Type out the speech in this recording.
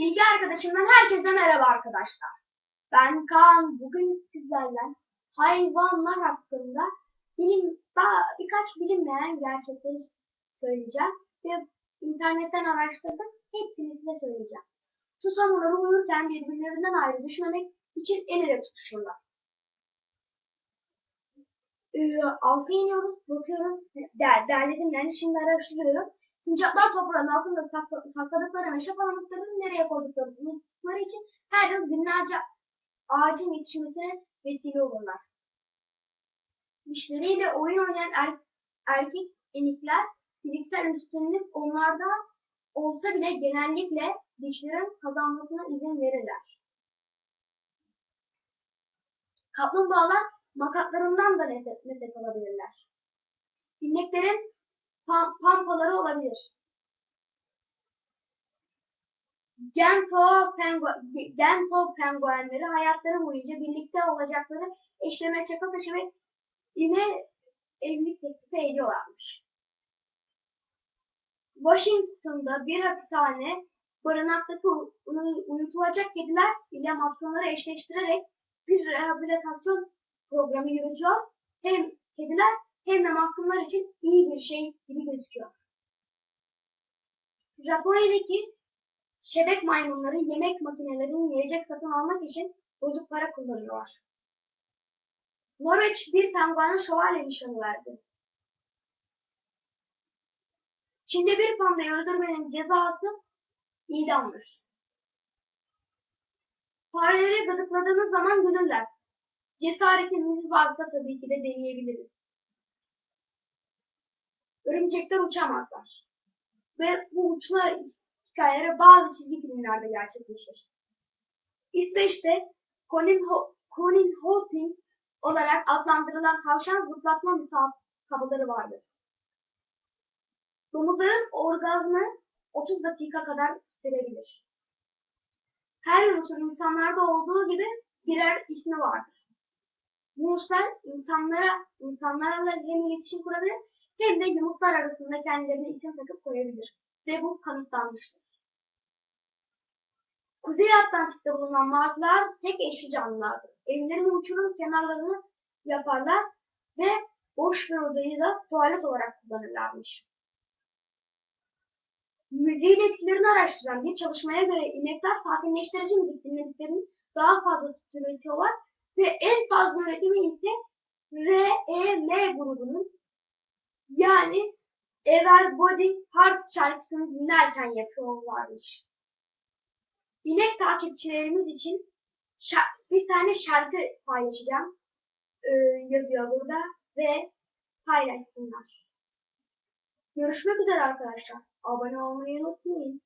Bilgi arkadaşımdan herkese merhaba arkadaşlar. Ben Kaan. Bugün sizlerle hayvanlar hakkında bilim, birkaç bilinmeyen gerçekleri söyleyeceğim. Ve internetten araştırdım. Hepsini size söyleyeceğim. Susamurları uyurken birbirlerinden ayrı düşmemek için el ele tutuşurlar. Ee, alta iniyoruz, bakıyoruz. Der, derledim yani şimdi araştırıyorum. Sincaplar toprağın altında sakla- sakladıkları meşe palamutlarını nereye koyduklarını unuttukları için her yıl binlerce ağacın yetişmesine vesile olurlar. Dişleriyle oyun oynayan er- erkek enikler fiziksel üstünlük onlarda olsa bile genellikle dişlerin kazanmasına izin verirler. Kaplumbağalar makatlarından da nefes, alabilirler. İneklerin olabilir. Gento, pengu- Gento penguenleri hayatları boyunca birlikte olacakları eşleme çaka taşı ve yine evlilik teklifi ediyorlarmış. Washington'da bir hapishane barınaktaki u- u- uyutulacak kediler ile mahkumları eşleştirerek bir rehabilitasyon programı yürütüyor. Hem kediler hem de mahkumlar için iyi bir şey gibi gözüküyor. Japonya'daki şebek maymunları yemek makinelerinin yiyecek satın almak için bozuk para kullanıyorlar. Norveç bir penguene şövalye nişanı verdi. Çin'de bir pandayı öldürmenin cezası idamdır. Fareleri gıdıkladığınız zaman gülürler. Cesaretimiz varsa tabii ki de deneyebiliriz. Örümcekler uçamazlar. Ve bu uçma hikayeleri bazı çizgi filmlerde gerçekleşir. İsveç'te Colin, Ho Colin Hoping olarak adlandırılan tavşan zıplatma müsabakaları vardır. Domuzların orgazmı 30 dakika kadar sürebilir. Her yunusun insanlarda olduğu gibi birer ismi vardır. Yunuslar insanlara, insanlarla hem iletişim kurabilir hem de yunuslar arasında kendilerine isim takıp koyabilir. Ve bu kanıtlanmıştır. Kuzey Atlantik'te bulunan martılar tek eşli canlılardır. Evlerini uçurum kenarlarını yaparlar ve boş bir odayı da tuvalet olarak kullanırlarmış. Müziğin etkilerini araştıran bir çalışmaya göre inekler sakinleştirici müzik dinlediklerini daha fazla üretiyorlar ve en fazla üretimi ise REM grubunun yani Everybody Heart şarkısını dinlerken yapıyorlarmış. İnek takipçilerimiz için bir tane şarkı paylaşacağım. Ee, yazıyor burada ve paylaşsınlar. Görüşmek üzere arkadaşlar. Abone olmayı unutmayın.